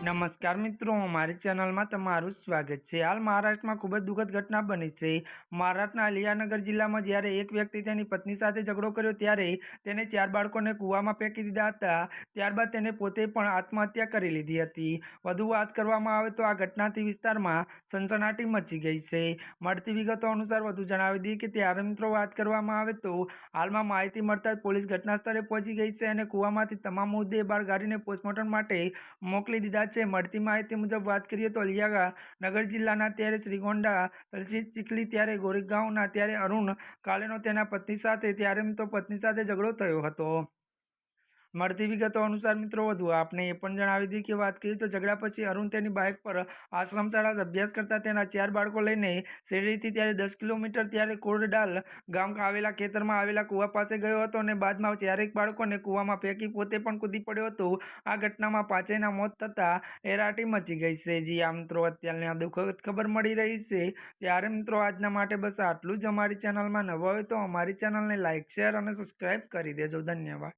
નમસ્કાર મિત્રો, મારી ચેનલમાં તમારું સ્વાગત છે. હાલ મહારાષ્ટ્રમાં ખૂબ જ દુઃખદ ઘટના બની છે. મહારાષ્ટ્રના અલિયાનગર જિલ્લામાં જ્યારે એક વ્યક્તિ તેની પત્ની સાથે ઝઘડો કર્યો ત્યારે તેને ચાર બાળકોને કૂવામાં ફેંકી દીધા હતા. ત્યારબાદ તેને પોતે પણ આત્મહત્યા કરી લીધી હતી. વધુ વાત કરવામાં આવે તો આ ઘટનાથી વિસ્તારમાં સનસનાટી મચી ગઈ છે. મળતી વિગતો અનુસાર વધુ જણાવી દઈએ કે ત્યારે મિત્રો વાત કરવામાં આવે તો હાલમાં માહિતી મળતા જ પોલીસ ઘટના સ્થળે પહોંચી ગઈ છે અને કૂવામાંથી તમામ મુદ્દે બહાર કાઢીને પોસ્ટમોર્ટમ માટે મોકલી દીધા છે. મળતી માહિતી મુજબ વાત કરીએ તો અલિયાગા નગર જિલ્લાના ત્યારે શ્રીગોંડા, તલસી, ચીખલી, ત્યારે ગોરેગાંવના, ત્યારે અરુણ, કાલેનો તેના પત્ની સાથે. ત્યારે તો પત્ની સાથે ઝઘડો થયો હતો. મળતી વિગતો અનુસાર મિત્રો વધુ આપને એ પણ જણાવી દઈએ કે વાત કરીએ તો ઝઘડા પછી અરુણ તેની બાઇક પર આશ્રમ શાળા અભ્યાસ કરતા તેના ચાર બાળકો લઈને શેરડીથી ત્યારે દસ કિલોમીટર ત્યારે કોરડાલ ગામ આવેલા ખેતરમાં આવેલા કૂવા પાસે ગયો હતો અને બાદમાં ચારેક બાળકોને કૂવામાં ફેંકી પોતે પણ કૂદી પડ્યો હતો. આ ઘટનામાં પાંચેયના મોત થતાં એરાટી મચી ગઈ છે. જી આ મિત્રો, અત્યારની આ દુઃખદ ખબર મળી રહી છે. ત્યારે મિત્રો આજના માટે બસ આટલું જ. અમારી ચેનલમાં નવા હોય તો અમારી ચેનલને લાઇક શેર અને સબસ્ક્રાઈબ કરી દેજો. ધન્યવાદ.